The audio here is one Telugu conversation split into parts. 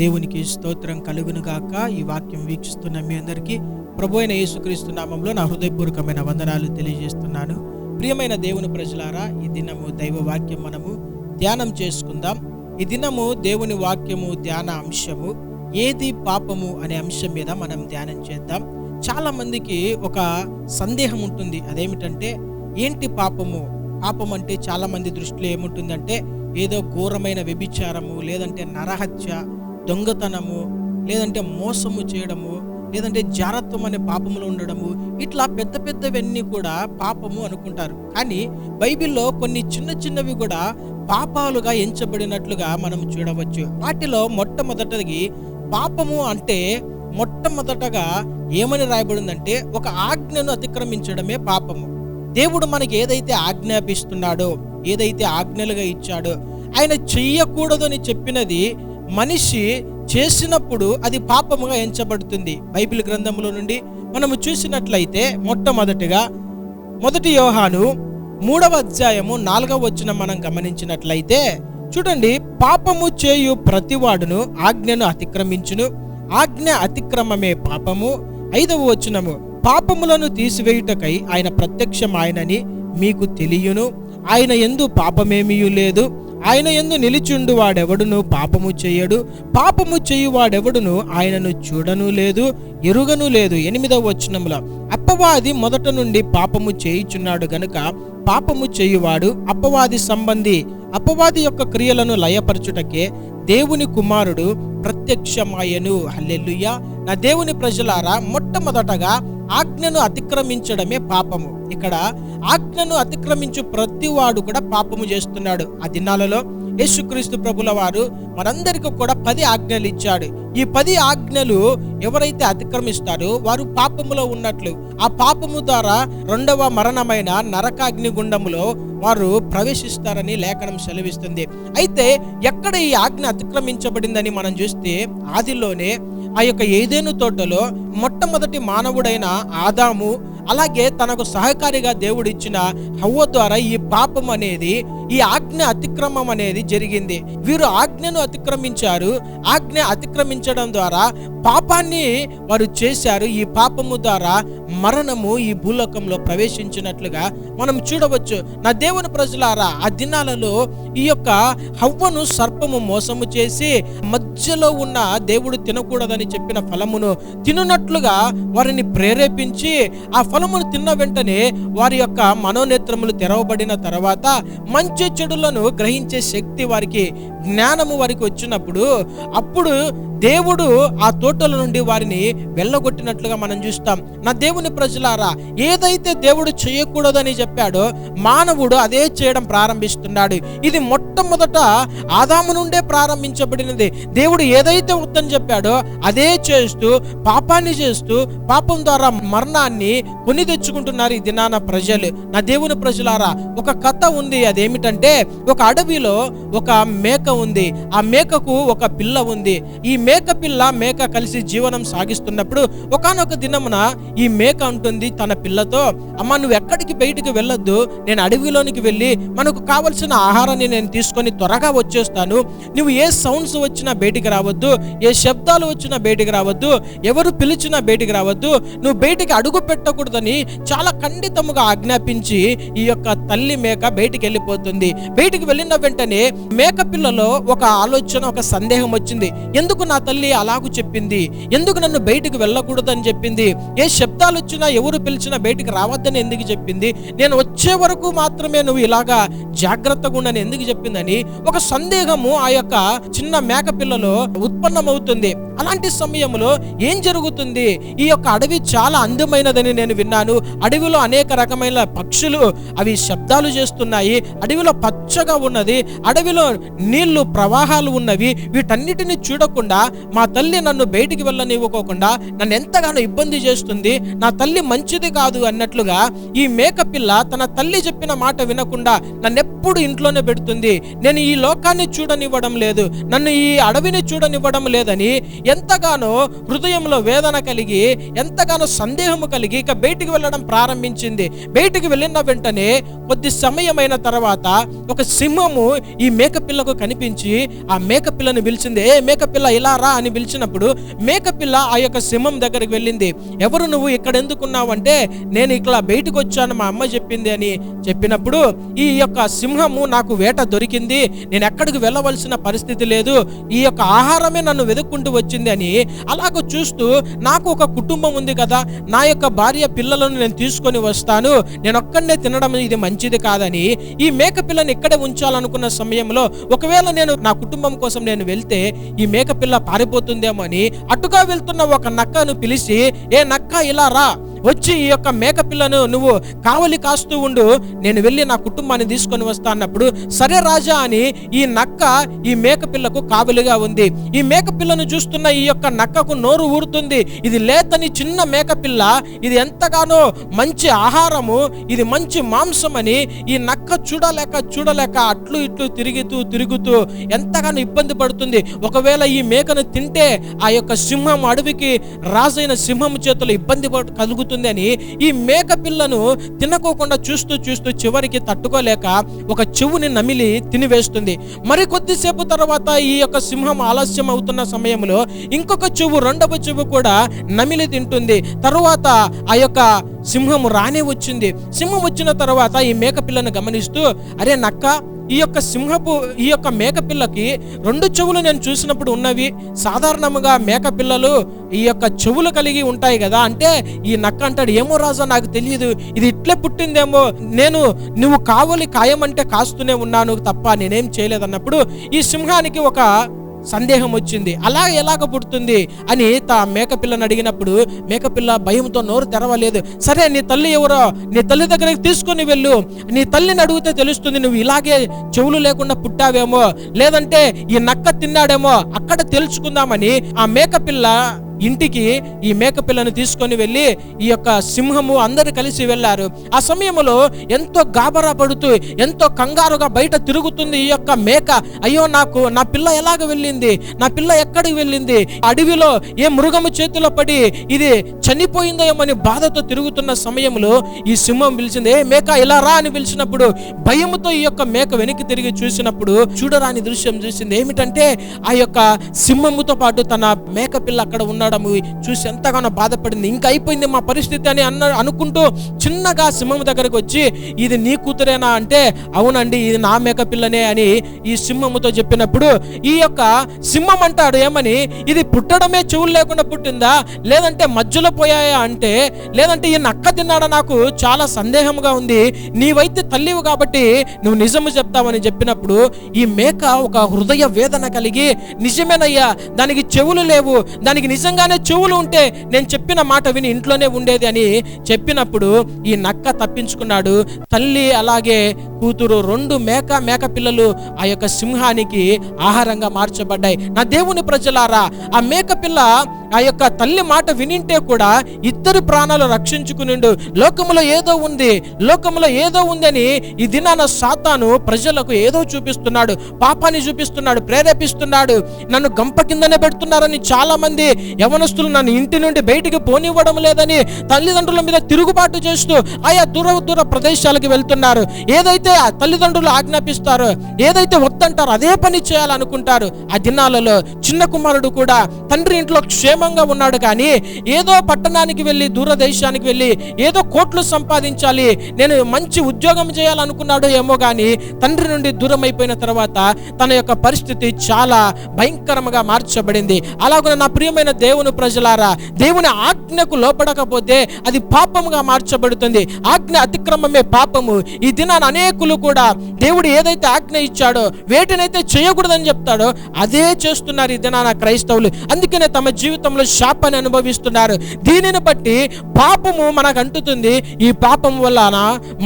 దేవునికి స్తోత్రం కలుగును గాక. ఈ వాక్యం వీక్షిస్తున్న మీ అందరికీ ప్రభు అయిన యేసుక్రీస్తు నామంలో నా హృదయపూర్వకమైన వందనాలు తెలియజేస్తున్నాను. ప్రియమైన దేవుని ప్రజలారా ఈ దినము దైవ వాక్యం మనము ధ్యానం చేసుకుందాం. ఈ దినము దేవుని వాక్యము ధ్యాన అంశము ఏది పాపము అనే అంశం మీద మనం ధ్యానం చేద్దాం. చాలా మందికి ఒక సందేహం ఉంటుంది. అదేమిటంటే ఏంటి పాపము? పాపం అంటే చాలామంది దృష్టిలో ఏముంటుందంటే ఏదో ఘోరమైన వ్యభిచారము లేదంటే నరహత్య దొంగతనము లేదంటే మోసము చేయడము లేదంటే జారత్వం అనే పాపములు ఉండడము ఇట్లా పెద్ద పెద్దవన్నీ కూడా పాపము అనుకుంటారు. కానీ బైబిల్లో కొన్ని చిన్న చిన్నవి కూడా పాపాలుగా ఎంచబడినట్లుగా మనం చూడవచ్చు. వాటిలో మొట్టమొదటిది పాపము అంటే మొట్టమొదటగా ఏమని రాయబడిందంటే ఒక ఆజ్ఞను అతిక్రమించడమే పాపము. దేవుడు మనకి ఏదైతే ఆజ్ఞాపిస్తున్నాడో ఏదైతే ఆజ్ఞలుగా ఇచ్చాడో ఆయన చెయ్యకూడదని చెప్పినది మనిషి చేసినప్పుడు అది పాపముగా ఎంచబడుతుంది. బైబిల్ గ్రంథంలో నుండి మనము చూసినట్లయితే మొట్టమొదటిగా మొదటి యోహాను మూడవ అధ్యాయము నాలుగవ వచ్చిన మనం గమనించినట్లయితే చూడండి పాపము చేయు ప్రతివాడును ఆజ్ఞను అతిక్రమించును. ఆజ్ఞ అతిక్రమమే పాపము. ఐదవ వచనము పాపములను తీసివేయుటకై ఆయన ప్రత్యక్షం ఆయనని మీకు తెలియను. ఆయన ఎందు పాపమేమీ లేదు. ఆయన ఎందు నిలిచుండు వాడెవడును పాపము చేయడు. పాపము చేయువాడెవడును ఆయనను చూడను లేదు ఎరుగను లేదు. ఎనిమిదవ వచనంలో అప్పవాది మొదట నుండి పాపము చేయుచున్నాడు గనుక పాపము చేయువాడు అప్పవాది సంబంధి. అపవాది యొక్క క్రియలను లయపరచుటకే దేవుని కుమారుడు ప్రత్యక్షమాయను హల్లెల్లుయ్య నా దేవుని ప్రజలారా మొట్టమొదటగా ఆజ్ఞను అతిక్రమించడమే పాపము. ఇక్కడ ఆజ్ఞను అతిక్రమించు ప్రతివాడు కూడా పాపము చేస్తున్నాడు. ఆ దినాలలో యేసుక్రీస్తు ప్రభుల వారు మనందరికీ కూడా పది ఆజ్ఞలు ఇచ్చాడు. ఈ పది ఆజ్ఞలు ఎవరైతే అతిక్రమిస్తారో వారు పాపములో ఉన్నట్లు ఆ పాపము ద్వారా రెండవ మరణమైన నరకాగ్ని గుండములో వారు ప్రవేశిస్తారని లేఖనం సెలవిస్తుంది. అయితే ఎక్కడ ఈ ఆజ్ఞ అతిక్రమించబడిందని మనం చూస్తే ఆదిలోనే ఆ యొక్క ఏదేను తోటలో మొట్టమొదటి మానవుడైన ఆదాము అలాగే తనకు సహకారిగా దేవుడు ఇచ్చిన హవ్వ ద్వారా ఈ పాపం అనేది ఈ ఆజ్ఞ అతిక్రమం అనేది జరిగింది. వీరు ఆజ్ఞను అతిక్రమించారు. ఆజ్ఞ అతిక్రమించడం ద్వారా పాపాన్ని వారు చేశారు. ఈ పాపము ద్వారా మరణము ఈ భూలోకంలో ప్రవేశించినట్లుగా మనం చూడవచ్చు. నా దేవుని ప్రజలారా ఆ దినాలలో ఈ యొక్క హవ్వను సర్పము మోసము చేసి మధ్యలో ఉన్న దేవుడు తినకూడదని చెప్పిన ఫలమును తినున్నట్లుగా వారిని ప్రేరేపించి ఆ ఫలమును తిన్న వెంటనే వారి యొక్క మనోనేత్రములు తెరవబడిన తర్వాత మంచి చెడులను గ్రహించే శక్తి వారికి జ్ఞానము వారికి వచ్చినప్పుడు అప్పుడు దేవుడు ఆ తోటల నుండి వారిని వెళ్ళగొట్టినట్లుగా మనం చూస్తాం. నా దేవుని ప్రజలారా ఏదైతే దేవుడు చేయకూడదని చెప్పాడో మానవుడు అదే చేయడం ప్రారంభిస్తున్నాడు. ఇది మొట్టమొదట ఆదాము నుండే ప్రారంభించబడినది. దేవుడు ఏదైతే వద్దని చెప్పాడో అదే చేస్తూ పాపాన్ని చేస్తూ పాపం ద్వారా మరణాన్ని కొని తెచ్చుకుంటున్నారు ఈ దినాన ప్రజలు. నా దేవుని ప్రజలారా ఒక కథ ఉంది. అదేమిటంటే ఒక అడవిలో ఒక మేక ఉంది. ఆ మేకకు ఒక పిల్ల ఉంది. ఈ మేక పిల్ల మేక కలిసి జీవనం సాగిస్తున్నప్పుడు ఒకానొక దినమున ఈ మేక అంటుంది తన పిల్లతో అమ్మ నువ్వు ఎక్కడికి బయటికి వెళ్ళొద్దు. నేను అడవిలోనికి వెళ్ళి మనకు కావలసిన ఆహారాన్ని నేను తీసుకొని త్వరగా వచ్చేస్తాను. నువ్వు ఏ సౌండ్స్ వచ్చినా బయటికి రావద్దు. ఏ శబ్దాలు వచ్చినా బయటికి రావద్దు. ఎవరు పిలిచినా బయటికి రావద్దు. నువ్వు బయటికి అడుగు పెట్టకూడదని చాలా ఖండితముగా ఆజ్ఞాపించి ఈ యొక్క తల్లి మేక బయటికి వెళ్ళిపోతుంది. బయటికి వెళ్ళిన వెంటనే మేక పిల్లలో ఒక ఆలోచన ఒక సందేహం వచ్చింది. ఎందుకు నా తల్లి అలాగూ చెప్పింది. ఎందుకు నన్ను బయటికి వెళ్ళకూడదని చెప్పింది? ఏ శబ్దాలు వచ్చినా ఎవరు పిలిచినా బయటకు రావద్దని ఎందుకు చెప్పింది? నేను వచ్చే వరకు మాత్రమే నువ్వు ఇలాగా జాగ్రత్తగా ఉండని ఎందుకు చెప్పిందని ఒక సందేహము ఆ యొక్క చిన్న మేక పిల్లలో ఉత్పన్నమవుతుంది. అలాంటి సమయంలో ఏం జరుగుతుంది? ఈ యొక్క అడవి చాలా అందమైనదని నేను విన్నాను. అడవిలో అనేక రకమైన పక్షులు అవి శబ్దాలు చేస్తున్నాయి. అడవిలో పచ్చగా ఉన్నది. అడవిలో నీళ్ళు ప్రవాహాలు ఉన్నవి. వీటన్నిటిని చూడకుండా మా తల్లి నన్ను బయటికి వెళ్ళనివ్వకోకుండా నన్ను ఎంతగానో ఇబ్బంది చేస్తుంది నా తల్లి మంచిది కాదు అన్నట్లుగా ఈ మేక పిల్ల తన తల్లి చెప్పిన మాట వినకుండా నన్ను ఎప్పుడు ఇంట్లోనే పెడుతుంది. నేను ఈ లోకాన్ని చూడనివ్వడం లేదు నన్ను ఈ అడవిని చూడనివ్వడం లేదని ఎంతగానో హృదయంలో వేదన కలిగి ఎంతగానో సందేహము కలిగి ఇక బయటికి వెళ్ళడం ప్రారంభించింది. బయటికి వెళ్ళిన వెంటనే కొద్ది సమయమైన తర్వాత ఒక సింహము ఈ మేకపిల్లకు కనిపించి ఆ మేకపిల్లను పిలిచింది ఏ మేకపిల్ల ఇలా రా అని పిలిచినప్పుడు మేకపిల్ల ఆ యొక్క సింహం దగ్గరికి వెళ్ళింది. ఎవరు నువ్వు ఇక్కడ ఎందుకున్నావు అంటే నేను ఇట్లా బయటకు వచ్చాను మా అమ్మ చెప్పింది అని చెప్పినప్పుడు ఈ యొక్క సింహము నాకు వేట దొరికింది. నేను ఎక్కడికి వెళ్ళవలసిన పరిస్థితి లేదు. ఈ యొక్క ఆహారమే నన్ను వెతుక్కుంటూ వచ్చింది అని అలాగ చూస్తూ నాకు ఒక కుటుంబం ఉంది కదా నా యొక్క భార్య పిల్లలను నేను తీసుకొని వస్తాను. నేను ఒక్కడనే తినడం ఇది మంచిది కాదని ఈ మేక పిల్లని ఇక్కడే ఉంచాలనుకున్న సమయంలో ఒకవేళ నేను నా కుటుంబం కోసం నేను వెళ్తే ఈ మేకపిల్ల పారిపోతుందేమో అని అటుగా వెళ్తున్న ఒక నక్కను పిలిచి ఏ నక్క ఇలా రా. వచ్చి ఈ యొక్క మేకపిల్లను నువ్వు కావలి కాస్తూ ఉండు నేను వెళ్ళి నా కుటుంబాన్ని తీసుకొని వస్తా అన్నప్పుడు సరే రాజా అని ఈ నక్క ఈ మేకపిల్లకు కావలిగా ఉంది. ఈ మేకపిల్లను చూస్తున్న ఈ యొక్క నక్కకు నోరు ఊరుతుంది. ఇది లేతని చిన్న మేకపిల్ల ఇది ఎంతగానో మంచి ఆహారము ఇది మంచి మాంసం అని ఈ నక్క చూడలేక చూడలేక అట్లు ఇట్లు తిరుగుతూ తిరుగుతూ ఎంతగానో ఇబ్బంది పడుతుంది. ఒకవేళ ఈ మేకను తింటే ఆ యొక్క సింహం అడవికి రాజైన సింహం చేతులు ఇబ్బంది కలుగుతుంది కలుగుతుంది అని ఈ మేక పిల్లను తినకోకుండా చూస్తూ చూస్తూ చివరికి తట్టుకోలేక ఒక చెవుని నమిలి తినివేస్తుంది. మరి కొద్దిసేపు తర్వాత ఈ యొక్క సింహం ఆలస్యం అవుతున్న సమయంలో ఇంకొక చెవు రెండవ చెవు కూడా నమిలి తింటుంది. తరువాత ఆ యొక్క సింహం రానే వచ్చింది. సింహం వచ్చిన తర్వాత ఈ మేకపిల్లను గమనిస్తూ అరే నక్క ఈ యొక్క సింహపు ఈ యొక్క మేకపిల్లకి రెండు చెవులు నేను చూసినప్పుడు ఉన్నవి. సాధారణంగా మేకపిల్లలు ఈ యొక్క చెవులు కలిగి ఉంటాయి కదా అంటే ఈ నక్క అంటాడు ఏమో రాజా నాకు తెలియదు ఇది ఇట్లే పుట్టిందేమో. నేను నువ్వు కావలి కాయమంటే కాస్తూనే ఉన్నాను తప్ప నేనేం చేయలేదన్నప్పుడు ఈ సింహానికి ఒక సందేహం వచ్చింది. అలా ఎలాగ పుడుతుంది? అని తా మేకపిల్లని అడిగినప్పుడు మేకపిల్ల భయంతో నోరు తెరవలేదు. సరే నీ తల్లి ఎవరో? నీ తల్లి దగ్గరికి తీసుకొని వెళ్ళు. నీ తల్లిని అడిగితే తెలుస్తుంది నువ్వు ఇలాగే చెవులు లేకుండా పుట్టావేమో? లేదంటే ఈ నక్క తిన్నాడేమో? అక్కడ తెలుసుకుందామని ఆ మేకపిల్ల ఇంటికి ఈ మేకపిల్లను తీసుకొని వెళ్ళి ఈ యొక్క సింహము అందరు కలిసి వెళ్ళారు. ఆ సమయంలో ఎంతో గాబరా పడుతూ ఎంతో కంగారుగా బయట తిరుగుతుంది ఈ యొక్క మేక. అయ్యో నాకు నా పిల్ల ఎలాగ వెళ్ళింది? నా పిల్ల ఎక్కడికి వెళ్ళింది? అడవిలో ఏ మృగము చేతిలో పడి ఇది చనిపోయిందేమని బాధతో తిరుగుతున్న సమయంలో ఈ సింహం పిలిచింది ఏ మేక ఇలా రా అని పిలిచినప్పుడు భయముతో ఈ యొక్క మేక వెనక్కి తిరిగి చూసినప్పుడు చూడరాని దృశ్యం చూసింది. ఏమిటంటే ఆ యొక్క సింహముతో పాటు తన మేక పిల్ల అక్కడ ఉండడము చూసి ఎంతగానో బాధపడింది. ఇంకా అయిపోయింది మా పరిస్థితి అని అన్న అనుకుంటూ చిన్నగా సింహం దగ్గరకు వచ్చి ఇది నీ కూతురేనా? అంటే అవునండి ఇది నా మేక పిల్లనే అని ఈ సింహముతో చెప్పినప్పుడు ఈ యొక్క సింహం అంటాడు ఏమని ఇది పుట్టడమే చెవులు లేకుండా పుట్టిందా? లేదంటే మధ్యలో పోయాయా? అంటే లేదంటే ఈ నక్క తిన్నాడా నాకు? చాలా సందేహంగా ఉంది. నీవైతే తల్లివు కాబట్టి నువ్వు నిజము చెప్తావని చెప్పినప్పుడు ఈ మేక ఒక హృదయ వేదన కలిగి నిజమేనయ్యా దానికి చెవులు లేవు దానికి నిజంగా నిజంగానే చెవులు ఉంటే నేను చెప్పిన మాట విని ఇంట్లోనే ఉండేది అని చెప్పినప్పుడు ఈ నక్క తప్పించుకున్నాడు. తల్లి అలాగే కూతురు రెండు మేక మేక పిల్లలు ఆ యొక్క సింహానికి ఆహారంగా మార్చబడ్డాయి. నా దేవుని ప్రజలారా ఆ మేక పిల్ల ఆ యొక్క తల్లి మాట వినింటే కూడా ఇద్దరు ప్రాణాలు రక్షించుకునిండు. లోకములో ఏదో ఉంది లోకములో ఏదో ఉందని ఈ దినాన సాతాను ప్రజలకు ఏదో చూపిస్తున్నాడు పాపాన్ని చూపిస్తున్నాడు ప్రేరేపిస్తున్నాడు. నన్ను గంప కిందనే పెడుతున్నారని చాలా మంది యవనస్తులు నన్ను ఇంటి నుండి బయటికి పోనివ్వడం లేదని తల్లిదండ్రుల మీద తిరుగుబాటు చేస్తూ ఆయా దూర దూర ప్రదేశాలకు వెళ్తున్నారు. ఏదైతే ఏదైతే తల్లిదండ్రులు ఆజ్ఞాపిస్తారో. ఏదైతే వద్దంటారో అదే పని చేయాలనుకుంటారు. ఆ దినాలలో చిన్న కుమారుడు కూడా తండ్రి ఇంట్లో క్షేమంగా ఉన్నాడు కానీ ఏదో పట్టణానికి వెళ్ళి దూరదేశానికి వెళ్ళి ఏదో కోట్లు సంపాదించాలి నేను మంచి ఉద్యోగం చేయాలనుకున్నాడు ఏమో కానీ తండ్రి నుండి దూరం అయిపోయిన తర్వాత తన యొక్క పరిస్థితి చాలా భయంకరంగా మార్చబడింది. అలాగే నా ప్రియమైన దేవుని ప్రజలారా దేవుని ఆజ్ఞకు లోపడకపోతే అది పాపముగా మార్చబడుతుంది. ఆజ్ఞ అతిక్రమమే పాపము. ఈ దినాన్ని అనేక అనేకులు కూడా దేవుడు ఏదైతే ఆజ్ఞ ఇచ్చాడో వేటినైతే చేయకూడదని చెప్తాడో అదే చేస్తున్నారు ఈ దినాన క్రైస్తవులు. అందుకనే తమ జీవితంలో శాపాన్ని అనుభవిస్తున్నారు. దీనిని బట్టి పాపము మనకు అంటుతుంది ఈ పాపం వలన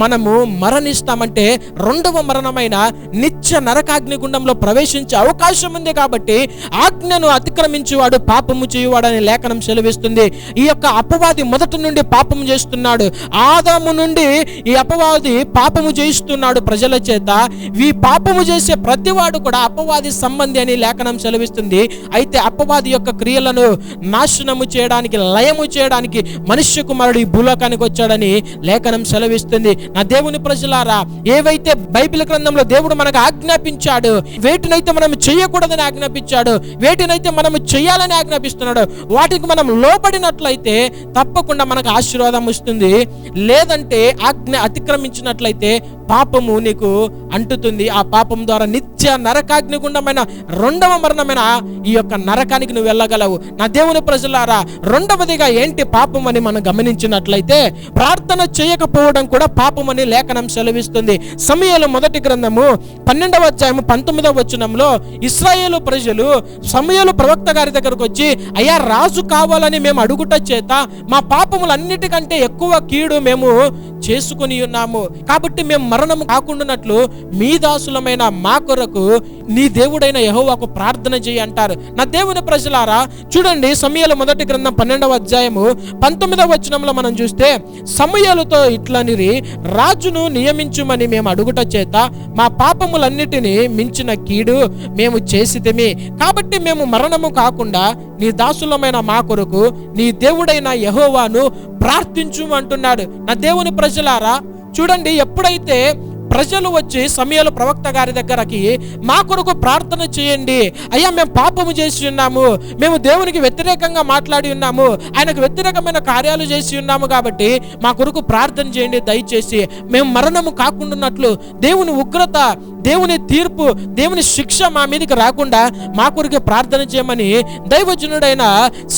మనము మరణిస్తామంటే రెండవ మరణమైన నిత్య నరకాగ్ని గుండంలో ప్రవేశించే అవకాశం ఉంది కాబట్టి ఆజ్ఞను అతిక్రమించేవాడు పాపము చేయువాడని లేఖనం సెలవిస్తుంది. ఈ యొక్క అపవాది మొదటి నుండి పాపము చేస్తున్నాడు. ఆదాము నుండి ఈ అపవాది పాపము చేయిస్తున్నాడు. చేస్తున్నాడు ప్రజల చేత. ఈ పాపము చేసే ప్రతివాడు కూడా అపవాది సంబంధి అని లేఖనం సెలవిస్తుంది. అయితే అపవాది యొక్క క్రియలను నాశనము చేయడానికి లయము చేయడానికి మనుష్య కుమారుడు ఈ భూలోకానికి వచ్చాడని లేఖనం సెలవిస్తుంది. నా దేవుని ప్రజలారా ఏవైతే బైబిల్ గ్రంథంలో దేవుడు మనకు ఆజ్ఞాపించాడు వేటినైతే మనం చేయకూడదని ఆజ్ఞాపించాడు వేటినైతే మనం చేయాలని ఆజ్ఞాపిస్తున్నాడు వాటికి మనం లోబడినట్లయితే తప్పకుండా మనకు ఆశీర్వాదం వస్తుంది. లేదంటే ఆజ్ఞ అతిక్రమించినట్లయితే పాప పాపము నీకు అంటుతుంది. ఆ పాపం ద్వారా నిత్య నరకాగ్నిగుండమైన రెండవ మరణమైన ఈ యొక్క నరకానికి నువ్వు వెళ్ళగలవు. నా దేవుని ప్రజలారా రెండవదిగా ఏంటి పాపం అని మనం గమనించినట్లయితే ప్రార్థన చేయకపోవడం కూడా పాపం అని లేఖనం సెలవిస్తుంది. సమయంలో మొదటి గ్రంథము పన్నెండవ అధ్యాయము పంతొమ్మిదవ వచనంలో ఇస్రాయేలు ప్రజలు సమయాలు ప్రవక్త గారి దగ్గరకు వచ్చి అయ్యా రాజు కావాలని మేము అడుగుట చేత మా పాపములన్నిటికంటే ఎక్కువ కీడు మేము చేసుకుని ఉన్నాము. కాబట్టి మేము మరణం కాకుండానట్లు మీ దాసులమైన మా కొరకు నీ దేవుడైన యహోవాకు ప్రార్థన చేయి అంటారు. నా దేవుని ప్రజలారా చూడండి సమయాల మొదటి గ్రంథం పన్నెండవ అధ్యాయము పంతొమ్మిదవ వచనంలో మనం చూస్తే సమయాలతో ఇట్లనిరి రాజును నియమించుమని మేము అడుగుట చేత మా పాపములన్నిటినీ మించిన కీడు మేము చేసితేమి. కాబట్టి మేము మరణము కాకుండా నీ దాసులమైన మా కొరకు నీ దేవుడైన యహోవాను ప్రార్థించుమంటున్నాడు నా దేవుని ప్రజలారా చూడండి ఎప్పుడైతే ప్రజలు వచ్చి సమయాలు ప్రవక్త గారి దగ్గరకి మా కొరకు ప్రార్థన చేయండి. అయ్యా మేము పాపము చేసి ఉన్నాము. మేము దేవునికి వ్యతిరేకంగా మాట్లాడి ఉన్నాము. ఆయనకు వ్యతిరేకమైన కార్యాలు చేసి ఉన్నాము కాబట్టి మా కొరకు ప్రార్థన చేయండి. దయచేసి మేము మరణము కాకుండాన్నట్లు దేవుని ఉగ్రత దేవుని తీర్పు దేవుని శిక్ష మా మీదకి రాకుండా మా కొరకు ప్రార్థన చేయమని దైవజనుడైన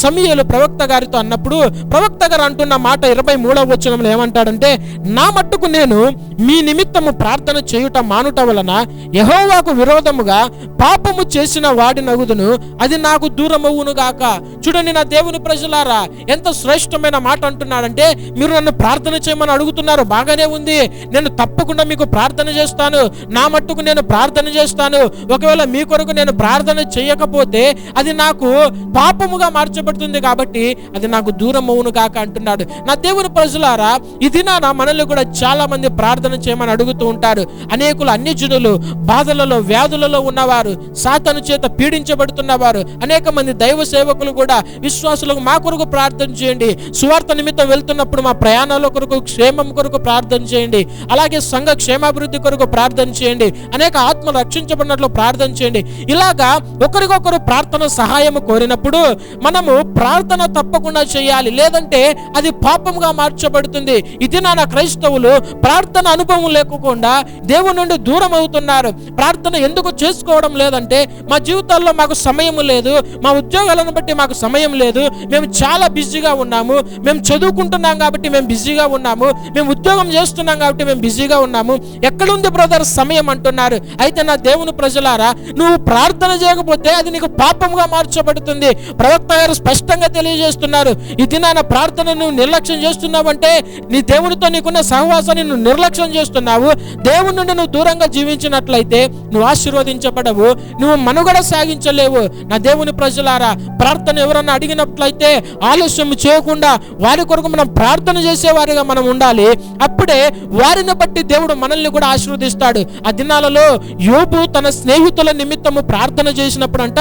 సమయలు ప్రవక్త గారితో అన్నప్పుడు ప్రవక్త గారు అంటున్న మాట ఇరవై మూడవ వచనంలో ఏమంటాడంటే నా మట్టుకు నేను మీ నిమిత్తము ప్రార్థన చేయుట మానుట వలన యహోవాకు విరోధముగా పాపము చేసిన వాడి నగుదును అది నాకు దూరమవును గాక. చూడండి నా దేవుని ప్రజలారా ఎంత శ్రేష్టమైన మాట అంటున్నాడంటే మీరు నన్ను ప్రార్థన చేయమని అడుగుతున్నారు బాగానే ఉంది. నేను తప్పకుండా మీకు ప్రార్థన చేస్తాను. నా మట్టుకు నేను ప్రార్థన చేస్తాను. ఒకవేళ మీ కొరకు నేను ప్రార్థన చేయకపోతే అది నాకు పాపముగా మార్చబడుతుంది కాబట్టి అది నాకు దూరం అవును కాక అంటున్నాడు. నా దేవుని ప్రజలారా ఇది నా మనల్ని కూడా చాలా మంది ప్రార్థన చేయమని అడుగుతూ ఉంటారు. అనేకులు అన్ని జనులు బాధలలో వ్యాధులలో ఉన్నవారు సాతను చేత పీడించబడుతున్నవారు అనేక మంది దైవ సేవకులు కూడా విశ్వాసులకు మా కొరకు ప్రార్థన చేయండి. సువార్త నిమిత్తం వెళ్తున్నప్పుడు మా ప్రయాణాల కొరకు క్షేమం కొరకు ప్రార్థన చేయండి. అలాగే సంఘ క్షేమాభివృద్ధి కొరకు ప్రార్థన చేయండి. అనేక ఆత్మలు రక్షించబడినట్లు ప్రార్థన చేయండి. ఇలాగా ఒకరికొకరు ప్రార్థన సహాయం కోరినప్పుడు మనము ప్రార్థన తప్పకుండా చేయాలి. లేదంటే అది పాపంగా మార్చబడుతుంది. ఇది నా క్రైస్తవులు ప్రార్థన అనుభవం లేకుండా దేవుని నుండి దూరం అవుతున్నారు ప్రార్థన ఎందుకు చేసుకోవడం లేదంటే మా జీవితాల్లో మాకు సమయం లేదు మా ఉద్యోగాలను బట్టి మాకు సమయం లేదు మేము చాలా బిజీగా ఉన్నాము మేము చదువుకుంటున్నాం కాబట్టి మేము బిజీగా ఉన్నాము మేము ఉద్యోగం చేస్తున్నాం కాబట్టి మేము బిజీగా ఉన్నాము. ఎక్కడుంది బ్రదర్ సమయం అన్నారు అయితే నా దేవుని ప్రజలారా నువ్వు ప్రార్థన చేయకపోతే అది నీకు పాపంగా మార్చబడుతుంది. ప్రవక్త గారు స్పష్టంగా తెలియజేస్తున్నారు. ఇది నా ప్రార్థన నువ్వు నిర్లక్ష్యం చేస్తున్నావంటే నీ దేవునితో నీకున్న సహవాసాన్ని నువ్వు నిర్లక్ష్యం చేస్తున్నావు. దేవుని నుండి నువ్వు దూరంగా జీవించినట్లయితే నువ్వు ఆశీర్వదించబడవు. నువ్వు మనుగడ సాగించలేవు. నా దేవుని ప్రజలారా ప్రార్థన ఎవరన్నా అడిగినట్లయితే ఆలస్యం చేయకుండా వారి కొరకు మనం ప్రార్థన చేసేవారిగా మనం ఉండాలి. అప్పుడే వారిని బట్టి దేవుడు మనల్ని కూడా ఆశీర్వదిస్తాడు. ఆ దినాలలో యోబు తన స్నేహితుల నిమిత్తము ప్రార్థన చేసినప్పుడు అంట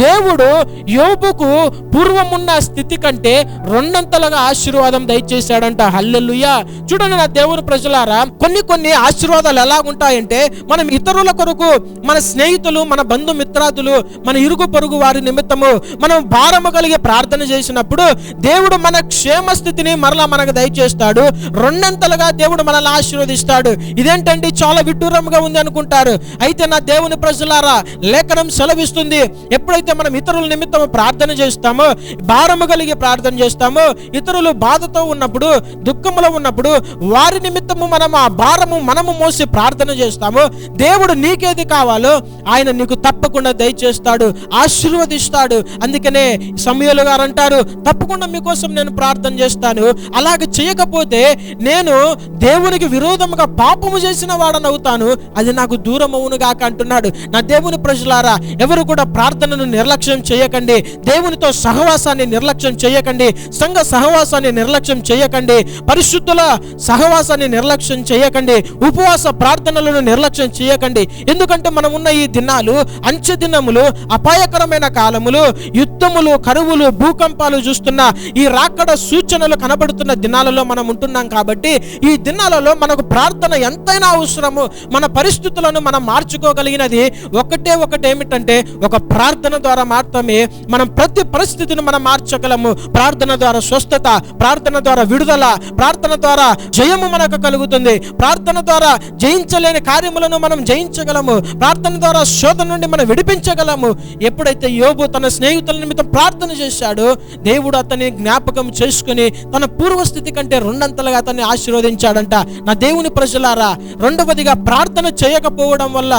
దేవుడు యోబుకు పూర్వమున్న స్థితి కంటే రెండంతలుగా ఆశీర్వాదం దయచేశాడంట. హల్లెలూయా. చూడండి నా దేవుని ప్రజలారా కొన్ని కొన్ని ఆశీర్వాదాలు ఎలా ఉంటాయంటే మనం ఇతరుల కొరకు మన స్నేహితులు మన బంధుమిత్రాదులు మన ఇరుగు పొరుగు వారి నిమిత్తము మనం భారము కలిగి ప్రార్థన చేసినప్పుడు దేవుడు మన క్షేమ స్థితిని మరలా మనకు దయచేస్తాడు. రెండంతలుగా దేవుడు మనల్ని ఆశీర్వదిస్తాడు. ఇదేంటండి? చాలా విడ్డూరంగా ఉంది అనుకుంటా ఉంటారు. అయితే నా దేవుని ప్రజలారా లేఖనం సెలవిస్తుంది. ఎప్పుడైతే మనం ఇతరుల నిమిత్తం ప్రార్థన చేస్తామో భారము కలిగి ప్రార్థన చేస్తామో ఇతరులు బాధతో ఉన్నప్పుడు దుఃఖంలో ఉన్నప్పుడు వారి నిమిత్తము మనం ఆ భారము మనము మోసి ప్రార్థన చేస్తాము దేవుడు నీకేది కావాలో ఆయన నీకు తప్పకుండా దయచేస్తాడు ఆశీర్వదిస్తాడు. అందుకనే సమయాలు గారు అంటారు తప్పకుండా మీకోసం నేను ప్రార్థన చేస్తాను. అలాగే చేయకపోతే నేను దేవునికి విరోధముగా పాపము చేసిన వాడనవుతాను. అది నా నాకు దూరం అవునుగాక అంటున్నాడు. నా దేవుని ప్రజలారా ఎవరు కూడా ప్రార్థనను నిర్లక్ష్యం చేయకండి. దేవునితో సహవాసాన్ని నిర్లక్ష్యం చేయకండి. సంఘ సహవాసాన్ని నిర్లక్ష్యం చేయకండి. పరిశుద్ధుల సహవాసాన్ని నిర్లక్ష్యం చేయకండి. ఉపవాస ప్రార్థనలను నిర్లక్ష్యం చేయకండి. ఎందుకంటే మనం ఉన్న ఈ దినాలు అంచె దినములు అపాయకరమైన కాలములు యుద్ధములు కరువులు భూకంపాలు చూస్తున్న ఈ రాకడ సూచనలు కనబడుతున్న దినాలలో మనం ఉంటున్నాం కాబట్టి ఈ దినాలలో మనకు ప్రార్థన ఎంతైనా అవసరము. మన పరిస్థితులను మనం మార్చుకోగలిగినది ఒకటే ఒకటి ఏమిటంటే ఒక ప్రార్థన ద్వారా మాత్రమే మనం ప్రతి పరిస్థితిని మనం మార్చగలము. ప్రార్థన ద్వారా స్వస్థత ప్రార్థన ద్వారా విడుదల ప్రార్థన ద్వారా జయము మనకు కలుగుతుంది. ప్రార్థన ద్వారా జయించలేని కార్యములను మనం జయించగలము. ప్రార్థన ద్వారా శోధన నుండి మనం విడిపించగలము. ఎప్పుడైతే యోబు తన స్నేహితుల నిమిత్తం ప్రార్థన చేశాడో దేవుడు అతని జ్ఞాపకం చేసుకుని తన పూర్వస్థితి కంటే రెండంతలుగా అతన్ని ఆశీర్వదించాడంట. నా దేవుని ప్రజలారా రెండవదిగా ప్రార్థన లేకపోవడం వల్ల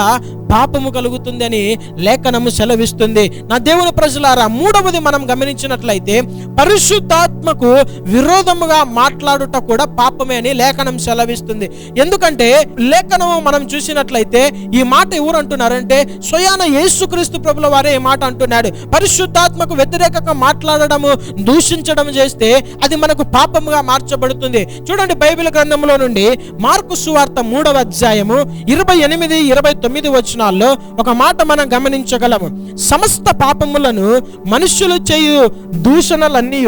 పాపము కలుగుతుంది అని లేఖనము సెలవిస్తుంది. నా దేవుని ప్రజలారా మూడవది మనం గమనించినట్లయితే పరిశుద్ధాత్మకు విరోధముగా మాట్లాడుట కూడా పాపమే అని లేఖనం సెలవిస్తుంది. ఎందుకంటే లేఖనము మనం చూసినట్లయితే ఈ మాట ఎవరు అంటున్నారంటే స్వయాన యేసుక్రీస్తు ప్రభుల వారే ఈ మాట అంటున్నాడు. పరిశుద్ధాత్మకు వ్యతిరేకంగా మాట్లాడడము దూషించడం చేస్తే అది మనకు పాపముగా మార్చబడుతుంది. చూడండి బైబిల్ గ్రంథంలో నుండి మార్కు సువార్త మూడవ అధ్యాయము ఇరవై ఎనిమిది ఇరవై తొమ్మిది వచనాల్లో ఒక మాట మనం గమనించగలము. సమస్త పాపములను మనుష్యులు చేయు దూషణలన్నీ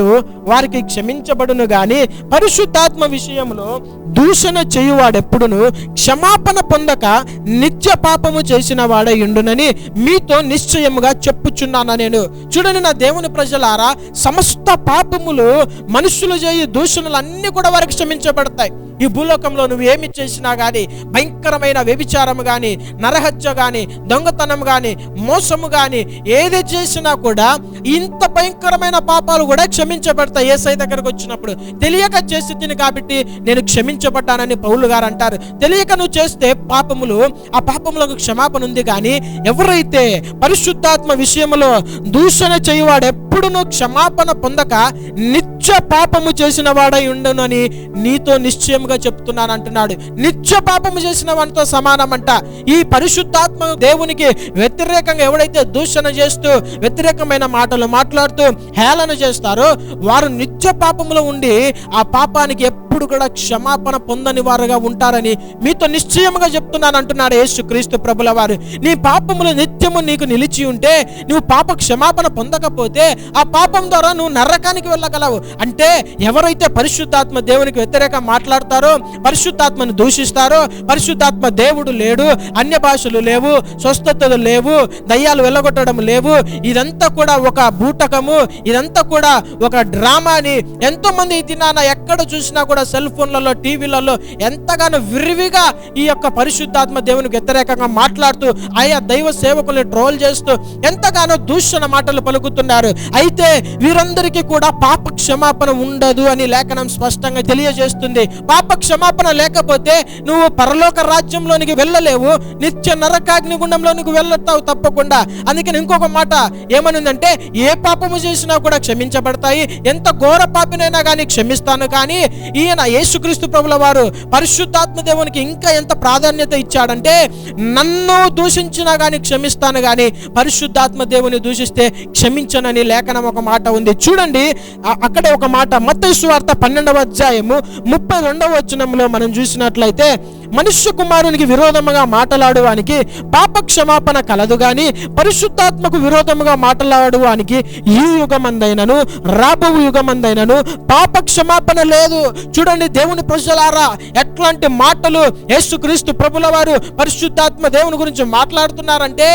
వారికి క్షమించబడును గాని పరిశుద్ధాత్మ విషయంలో దూషణ చేయువాడెప్పుడును క్షమాపణ పొందక నిత్య పాపము చేసిన వాడే ఉండునని మీతో నిశ్చయముగా చెప్పుచున్నాను నేను. చూడండి నా దేవుని ప్రజలారా సమస్త పాపములు మనుషులు చేయు దూషణలు అన్నీ కూడా వారికి క్షమించబడతాయి. ఈ భూలోకంలో నువ్వు ఏమి చేసినా కానీ భయంకరమైన వ్యభిచారము కానీ నరహత్య కానీ దొంగతనం కానీ మోసము కానీ ఏది చేసినా కూడా ఇంత భయంకరమైన పాపాలు కూడా క్షమించబడతాయి. ఏసై దగ్గరకు వచ్చినప్పుడు తెలియక చేసి తిని కాబట్టి నేను క్షమించబడ్డానని పౌలు గారు అంటారు. తెలియక నువ్వు చేస్తే పాపములు ఆ పాపములకు క్షమాపణ ఉంది కానీ ఎవరైతే పరిశుద్ధాత్మ విషయంలో దూషణ చేయువాడు నువ్వు క్షమాపణ పొందక నిత్య పాపము చేసిన వాడై ఉండునని నీతో నిశ్చయముగా చెప్తున్నాను అంటున్నాడు నిత్య పాపము చేసిన వానితో సమానమంట. ఈ పరిశుద్ధాత్మ దేవునికి వ్యతిరేకంగా ఎవడైతే దూషణ చేస్తూ వ్యతిరేకమైన మాటలు మాట్లాడుతూ హేళన చేస్తారో వారు నిత్య పాపములో ఉండి ఆ పాపానికి ఎప్పుడు కూడా క్షమాపణ పొందని వారుగా ఉంటారని మీతో నిశ్చయముగా చెప్తున్నాను అంటున్నాడు యేసు క్రీస్తు ప్రభుల వారు. నీ పాపములు నిత్యము నీకు నిలిచి ఉంటే నువ్వు పాప క్షమాపణ పొందకపోతే ఆ పాపం ద్వారా నువ్వు నరకానికి వెళ్ళగలవు. అంటే ఎవరైతే పరిశుద్ధాత్మ దేవునికి వ్యతిరేకంగా మాట్లాడతారో పరిశుద్ధాత్మను దూషిస్తారో? పరిశుద్ధాత్మ దేవుడు లేడు అన్య భాషలు లేవు స్వస్థతలు లేవు దయ్యాలు వెళ్ళగొట్టడం లేవు. ఇదంతా కూడా ఒక బూటకము ఇదంతా కూడా ఒక డ్రామాని ఎంతో మంది దినాన ఎక్కడ చూసినా కూడా సెల్ ఫోన్లలో టీవీలలో ఎంతగానో విరివిగా ఈ యొక్క పరిశుద్ధాత్మ దేవునికి వ్యతిరేకంగా మాట్లాడుతూ ఆయా దైవ సేవకుల్ని ట్రోల్ చేస్తూ ఎంతగానో దూషణ మాటలు పలుకుతున్నారు. అయితే వీరందరికీ కూడా పాప క్షమాపణ ఉండదు అని లేఖనం స్పష్టంగా తెలియజేస్తుంది. పాప క్షమాపణ లేకపోతే నువ్వు పరలోక రాజ్యంలోనికి వెళ్ళలేవు. నిత్య నరకాగ్నిగుండంలోనికి వెళ్ళతావు తప్పకుండా. అందుకని ఇంకొక మాట ఏమనుందంటే ఏ పాపము చేసినా కూడా క్షమించబడతాయి. ఎంత ఘోర పాపినైనా కానీ క్షమిస్తాను. కానీ ఈయన యేసుక్రీస్తు ప్రభుల వారు పరిశుద్ధాత్మ దేవునికి ఇంకా ఎంత ప్రాధాన్యత ఇచ్చాడంటే నన్ను దూషించినా కానీ క్షమిస్తాను కానీ పరిశుద్ధాత్మ దేవుని దూషిస్తే క్షమించనని లేఖనం ఒక మాట ఉంది. చూడండి అక్కడ అక్కడే ఒక మాట. మత్తయి వార్త పన్నెండవ అధ్యాయము ముప్పై రెండవ వచనంలో మనం చూసినట్లయితే మనుష్య కుమారునికి విరోధముగా మాట్లాడువానికి పాప క్షమాపణ కలదు గాని పరిశుద్ధాత్మకు విరోధముగా మాట్లాడువానికి ఈ యుగమందైనను రాబో యుగమందైనను పాప క్షమాపణ లేదు. చూడండి దేవుని ప్రజలారా ఎట్లాంటి మాటలు యేసుక్రీస్తు ప్రభుల వారు పరిశుద్ధాత్మ దేవుని గురించి మాట్లాడుతున్నారంటే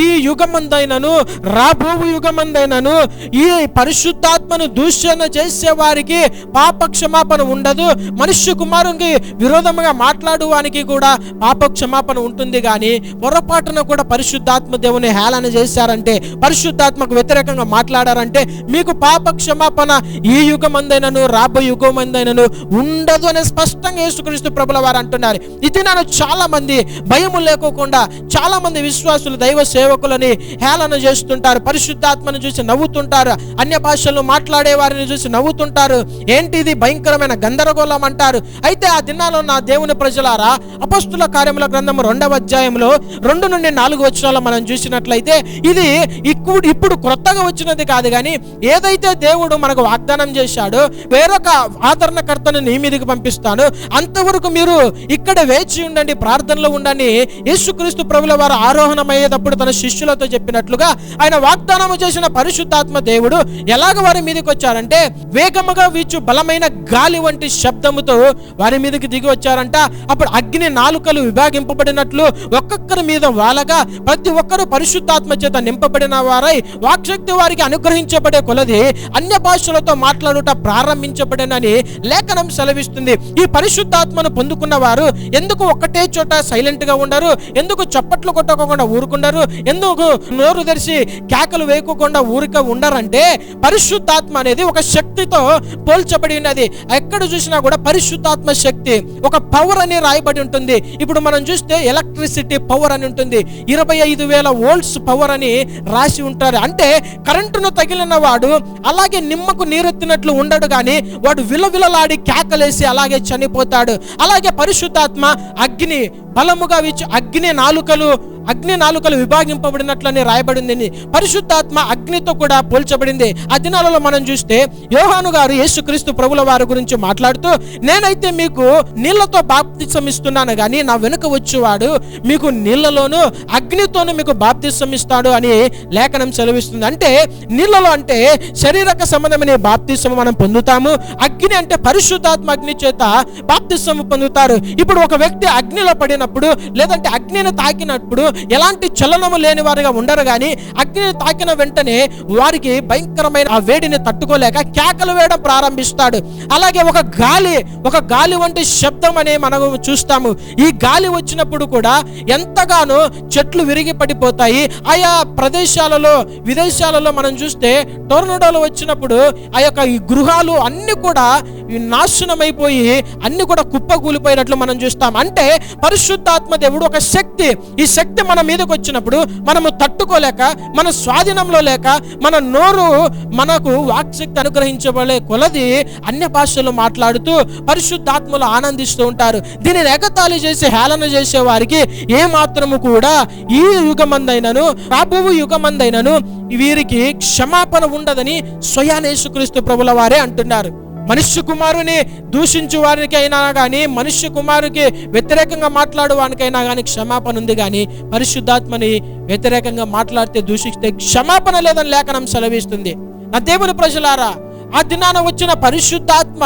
ఈ యుగమందైనను రాబో యుగమందైనను ఈ పరిశుద్ధాత్మను దూషణ చేసే వారికి పాప క్షమాపణ ఉండదు. మనుష్య కుమారునికి విరోధముగా మాట్లాడువానికి కూడా పాప క్షమాపణ ఉంటుంది కానీ పొరపాటున కూడా పరిశుద్ధాత్మ దేవుని హేళన చేశారంటే పరిశుద్ధాత్మకు వ్యతిరేకంగా మాట్లాడారంటే మీకు పాప క్షమాపణ ఈ యుగమందైనను రాబో యుగమందైనను ఉండదు అని స్పష్టంగా యేసుక్రీస్తు ప్రభుల వారు అంటున్నారు. ఇది నన్ను చాలా మంది భయము లేకోకుండా చాలా మంది విశ్వాసులు దైవ సేవకులని హేళన చేస్తుంటారు పరిశుద్ధాత్మను చూసి నవ్వుతుంటారు అన్య భాషలు మాట్లాడే వారిని చూసి నవ్వుతుంటారు. ఏంటి ఇది భయంకరమైన గందరగోళం అంటారు. అయితే ఆ దినాల్లో నా దేవుని ప్రజలారా అపస్తుల కార్యముల గ్రంథం రెండవ అధ్యాయంలో రెండు నుండి నాలుగు వచనాలు మనం చూసినట్లయితే ఇది ఇప్పుడు ఇప్పుడు క్రొత్తగా వచ్చినది కాదు కానీ ఏదైతే దేవుడు మనకు వాగ్దానం చేశాడో వేరొక ఆదరణకర్తను నీ మీదకి పంపిస్తాను అంతవరకు మీరు ఇక్కడ వేచి ఉండండి ప్రార్థనలో ఉండండి. యేసుక్రీస్తు ప్రభుల వారు ఆరోహణమయ్యేటప్పుడు తన శిష్యులతో చెప్పినట్లుగా ఆయన వాగ్దానం చేసిన పరిశుద్ధాత్మ దేవుడు ఎలాగ వారి మీదకి వచ్చారంటే వేగముగా వీచు బలమైన గాలి వంటి శబ్దముతో వారి మీదకి దిగి వచ్చారంట. అప్పుడు అగ్ని నాలుకలు విభాగింపబడినట్లు ఒక్కొక్కరి మీద వాలగా ప్రతి ఒక్కరూ పరిశుద్ధాత్మ చేత నింపబడిన వారై వాక్శక్తి వారికి అనుగ్రహించబడే కొలది అన్య భాషలతో మాట్లాడుట ప్రారంభించబడినని లేఖనం సెలవిస్తుంది. ఈ పరిశుద్ధాత్మను పొందుకున్న వారు ఎందుకు ఒక్కటే చోట సైలెంట్గా ఉండరు? ఎందుకు చప్పట్లు కొట్టకుండా ఊరుకుండరు? ఎందుకు నోరు తెరిచి కేకలు వేయకుండా ఊరిక ఉండరంటే పరిశుద్ధాత్మ అనేది ఒక శక్తితో పోల్చబడి ఉన్నది. ఎక్కడ చూసినా కూడా పరిశుద్ధాత్మ శక్తి ఒక పవర్ అని రాయబడి ఉంటుంది. ఇప్పుడు మనం చూస్తే ఎలక్ట్రిసిటీ పవర్ అని ఉంటుంది. ఇరవై ఐదు వేల వోల్ట్స్ పవర్ అని రాసి ఉంటారు. అంటే కరెంటును తగిలిన వాడు అలాగే నిమ్మకు నీరెత్తినట్లు ఉండడు కానీ వాడు విలవిలలాడి కేకలేసి అలాగే చనిపోతాడు. అలాగే పరిశుద్ధాత్మ అగ్ని బలముగా విచ్చి అగ్ని నాలుకలు అగ్ని నాలుకలు విభాగింపబడినట్లని రాయబడింది పరిశుద్ధాత్మ అగ్నితో కూడా పోల్చబడింది. ఆ దినాలలో మనం చూస్తే యోహాను గారు యేసుక్రీస్తు ప్రభుల వారి గురించి మాట్లాడుతూ నేనైతే మీకు నీళ్ళతో బాప్తిసం ఇస్తున్నాను కానీ నా వెనుక వచ్చేవాడు మీకు నీళ్ళలోను అగ్నితోను మీకు బాప్తిసం ఇస్తాడు అని లేఖనం సెలవిస్తుంది. అంటే నీళ్ళలో అంటే శరీరక సంబంధమైన బాప్తిసం మనం పొందుతాము. అగ్ని అంటే పరిశుద్ధాత్మ అగ్ని చేత బాప్తిసం పొందుతారు. ఇప్పుడు ఒక వ్యక్తి అగ్నిలో పడినప్పుడు లేదంటే అగ్నిని తాకినప్పుడు ఎలాంటి చలనము లేని వారిగా ఉండరు కానీ అగ్నిని తాకిన వెంటనే వారికి భయంకరమైన ఆ వేడిని తట్టుకోలేక కేకలు వేయడం ప్రారంభిస్తాడు. అలాగే ఒక గాలి ఒక గాలి వంటి శబ్దం అనే మనం చూస్తాము. ఈ గాలి వచ్చినప్పుడు కూడా ఎంతగానో చెట్లు విరిగి పడిపోతాయి. ఆయా ప్రదేశాలలో విదేశాలలో మనం చూస్తే టోర్నడోలు వచ్చినప్పుడు ఆ యొక్క ఈ గృహాలు అన్ని కూడా నాశనమైపోయి అన్ని కూడా కుప్పకూలిపోయినట్లు మనం చూస్తాం. అంటే పరిశుద్ధాత్మ దేవుడు ఒక శక్తి. ఈ శక్తి మన మీదకి వచ్చినప్పుడు మనము తట్టుకోలేక మన స్వాధీనంలో లేక మన నోరు మనకు వాక్శక్తి అనుగ్రహించబడే కొలది అన్య భాషలు మాట్లాడుతూ పరిశుద్ధాత్మలు ఆనందిస్తూ ఉంటారు. దీనిని ఎగతాళి చేసి హేళన చేసే వారికి ఏ మాత్రము కూడా ఈ యుగమందైనను రాబోవు యుగమందైనను వీరికి క్షమాపణ ఉండదని స్వయానేసుక్రీస్తు ప్రభుల వారే అంటున్నారు. మనుష్య కుమారుని దూషించు వారికి అయినా కానీ మనుష్య కుమారుకి వ్యతిరేకంగా మాట్లాడు వానికైనా కానీ క్షమాపణ ఉంది కానీ పరిశుద్ధాత్మని వ్యతిరేకంగా మాట్లాడితే దూషిస్తే క్షమాపణ లేదని లేఖనం సెలవిస్తుంది. నా దేవుని ప్రజలారా ఆ దినాన వచ్చిన పరిశుద్ధాత్మ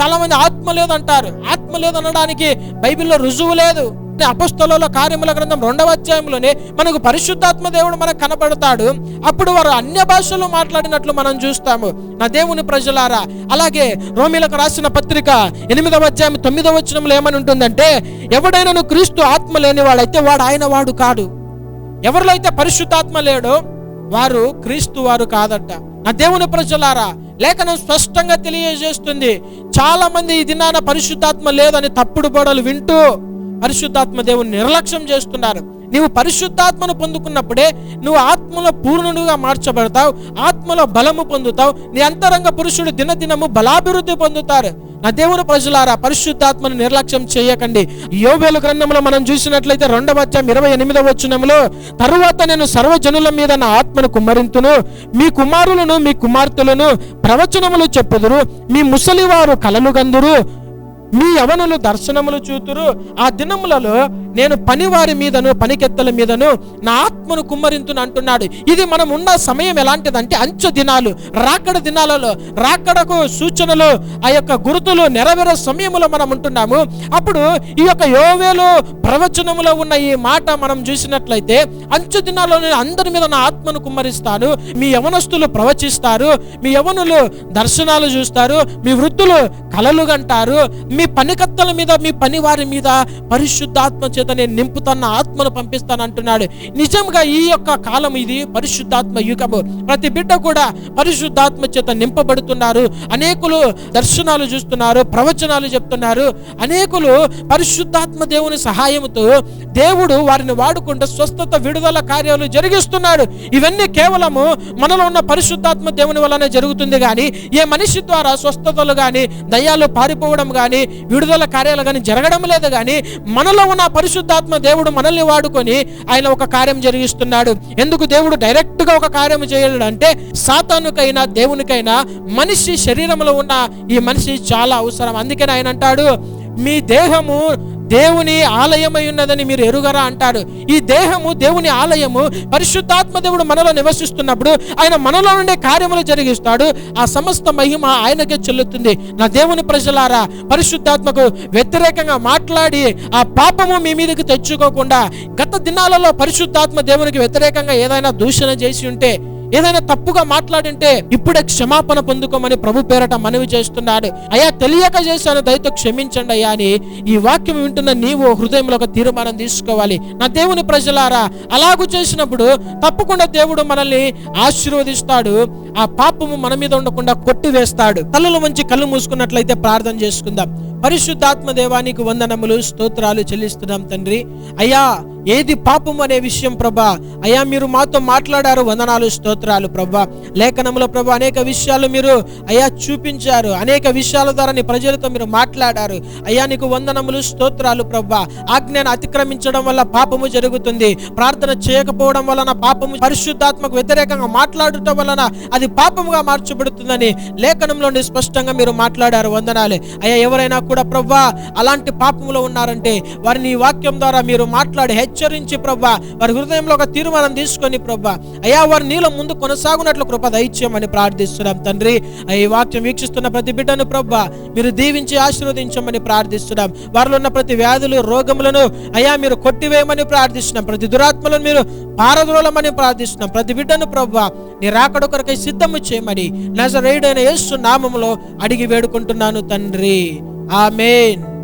చాలా మంది ఆత్మ లేదంటారు. ఆత్మ లేదనడానికి బైబిల్లో రుజువు లేదు. అపస్తలలో కార్యముల గ్రంథం రెండవ అధ్యాయంలోనే మనకు పరిశుద్ధాత్మ దేవుడు మనకు కనబడతాడు అప్పుడు వారు అన్య భాషలు మాట్లాడినట్లు మనం చూస్తాము. నా దేవుని ప్రజలారా అలాగే రోమిలకు రాసిన పత్రిక ఎనిమిదవ అధ్యాయం తొమ్మిదవ వచనంలో ఏమని ఉంటుందంటే ఎవడైనా క్రీస్తు ఆత్మ లేని వాడైతే వాడు ఆయన వాడు కాడు. ఎవరిలో అయితే పరిశుద్ధాత్మ లేడో వారు క్రీస్తు వారు కాదట. నా దేవుని ప్రజలారా లేఖనం స్పష్టంగా తెలియజేస్తుంది. చాలా మంది ఈ దినాన పరిశుద్ధాత్మ లేదని తప్పుడు బోడలు వింటూ పరిశుద్ధాత్మ దేవుని నిర్లక్ష్యం చేస్తున్నారు. నీవు పరిశుద్ధాత్మను పొందుకున్నప్పుడే నువ్వు ఆత్మలో పూర్ణుడుగా మార్చబడతావు ఆత్మలో బలము పొందుతావు నీ అంతరంగ పురుషుడు దినదినము బలాభివృద్ధి పొందుతారు. నా దేవుని ప్రజలారా పరిశుద్ధాత్మను నిర్లక్ష్యం చేయకండి. యోవేలు గ్రంథంలో మనం చూసినట్లయితే రెండవ అధ్యాయం ఇరవై ఎనిమిదవ వచ్చినంలో తరువాత నేను సర్వజనుల మీద నా ఆత్మను కుమ్మరింతును మీ కుమారులను మీ కుమార్తెలను ప్రవచనములు చెప్పుదురు మీ ముసలివారు కలలు గందురు మీ యవనులు దర్శనములు చూతురు. ఆ దినములలో నేను పనివారి మీదను పనికెత్తల మీదను నా ఆత్మను కుమ్మరింతును అంటున్నాడు. ఇది మనం ఉన్న సమయం ఎలాంటిదంటే అంచు దినాలు రాకడ దినాలలో రాకడకు సూచనలు ఆ యొక్క గుర్తులు నెరవేరే సమయంలో మనం ఉంటున్నాము. అప్పుడు ఈ యొక్క యోవేలు ప్రవచనములో ఉన్న ఈ మాట మనం చూసినట్లయితే అంచు దినాల్లో నేను అందరి మీద నా ఆత్మను కుమ్మరిస్తాను. మీ యవనస్తులు ప్రవచిస్తారు మీ యవనులు దర్శనాలు చూస్తారు మీ వృద్ధులు కలలు కంటారు మీ మీ పనికత్తల మీద మీ పని వారి మీద పరిశుద్ధాత్మ చేత నేను నింపుతున్న ఆత్మను పంపిస్తాను అంటున్నాడు నిజంగా ఈ యొక్క కాలం ఇది పరిశుద్ధాత్మ యుగము. ప్రతి బిడ్డ కూడా పరిశుద్ధాత్మ చేత నింపబడుతున్నారు. అనేకులు దర్శనాలు చూస్తున్నారు ప్రవచనాలు చెప్తున్నారు. అనేకులు పరిశుద్ధాత్మ దేవుని సహాయంతో దేవుడు వారిని వాడుకుంటూ స్వస్థత విడుదల కార్యాలు జరిగిస్తున్నాడు. ఇవన్నీ కేవలము మనలో ఉన్న పరిశుద్ధాత్మ దేవుని వల్లనే జరుగుతుంది కానీ ఏ మనిషి ద్వారా స్వస్థతలు కానీ దయ్యాలు పారిపోవడం కానీ విడుదల కార్యాలు కానీ జరగడం లేదు కానీ మనలో ఉన్న పరిశుద్ధాత్మ దేవుడు మనల్ని వాడుకొని ఆయన ఒక కార్యం జరిగిస్తున్నాడు. ఎందుకు దేవుడు డైరెక్ట్గా ఒక కార్యం చేయడు అంటే సాతానుకైనా దేవునికైనా మనిషి శరీరంలో ఉన్న ఈ మనిషి చాలా అవసరం. అందుకని ఆయన అంటాడు మీ దేహము దేవుని ఆలయమై ఉన్నదని మీరు ఎరుగరా అంటాడు. ఈ దేహము దేవుని ఆలయము పరిశుద్ధాత్మ దేవుడు మనలో నివసిస్తున్నప్పుడు ఆయన మనలో నుండే కార్యములు జరిగిస్తాడు. ఆ సమస్త మహిమ ఆయనకే చెల్లుతుంది. నా దేవుని ప్రజలారా పరిశుద్ధాత్మకు వ్యతిరేకంగా మాట్లాడి ఆ పాపము మీ మీదకి తెచ్చుకోకుండా గత దినాలలో పరిశుద్ధాత్మ దేవునికి వ్యతిరేకంగా ఏదైనా దూషణ చేసి ఉంటే ఏదైనా తప్పుగా మాట్లాడింటే ఇప్పుడే క్షమాపణ పొందుకోమని ప్రభు పేరట మనవి చేస్తున్నాడు. అయ్యా తెలియక చేశాను దయతో క్షమించండి అయ్యా అని ఈ వాక్యం వింటున్న నీవు హృదయంలో ఒక తీర్మానం తీసుకోవాలి. నా దేవుని ప్రజలారా అలాగు చేసినప్పుడు తప్పకుండా దేవుడు మనల్ని ఆశీర్వదిస్తాడు ఆ పాపము మన మీద ఉండకుండా కొట్టివేస్తాడు. కళ్ళలో మంచి కళ్ళు మూసుకున్నట్లయితే ప్రార్థన చేసుకుందాం. పరిశుద్ధాత్మ దేవానికి వందనములు స్తోత్రాలు చెల్లిస్తున్నాం తండ్రి. అయ్యా ఏది పాపం అనే విషయం ప్రభా? అయ్యా మీరు మాతో మాట్లాడారు. వందనాలు స్తోత్రాలు ప్రభా. లేఖనంలో ప్రభా అనేక విషయాలు మీరు అయ్యా చూపించారు. అనేక విషయాల ద్వారా నీ ప్రజలతో మీరు మాట్లాడారు. అయ్యా నీకు వందనములు స్తోత్రాలు ప్రభా. ఆజ్ఞను అతిక్రమించడం వల్ల పాపము జరుగుతుంది. ప్రార్థన చేయకపోవడం వలన పాపము పరిశుద్ధాత్మకు వ్యతిరేకంగా మాట్లాడటం వలన అది పాపముగా మార్చబడుతుందని లేఖనంలో స్పష్టంగా మీరు మాట్లాడారు. వందనాలు. అయ్యా ఎవరైనా కూడా ప్రభా అలాంటి పాపములో ఉన్నారంటే వారిని వాక్యం ద్వారా మీరు మాట్లాడి హెచ్చరించి ప్రభా వారి హృదయంలో ఒక తీర్మానం తీసుకొని ప్రభా అయ్యా వారి నీలో ముందు కొనసాగునట్లు కృప దయచేయమని ప్రార్థిస్తున్నాం తండ్రి. ఈ వాక్యం వీక్షిస్తున్న ప్రతి బిడ్డను ప్రభా మీరు దీవించి ఆశీర్వదించమని ప్రార్థిస్తున్నాం. వారిలో ఉన్న ప్రతి వ్యాధులు రోగములను అయ్యా మీరు కొట్టివేయమని ప్రార్థిస్తున్నాం. ప్రతి దురాత్మలను మీరు పారద్రోలమని ప్రార్థిస్తున్నాం. ప్రతి బిడ్డను ప్రభా నీ రాకడ కొరకై సిద్ధము చేయమని నజరేయుడైన యేసు నామములో అడిగి వేడుకుంటున్నాను తండ్రి. ఆమెన్.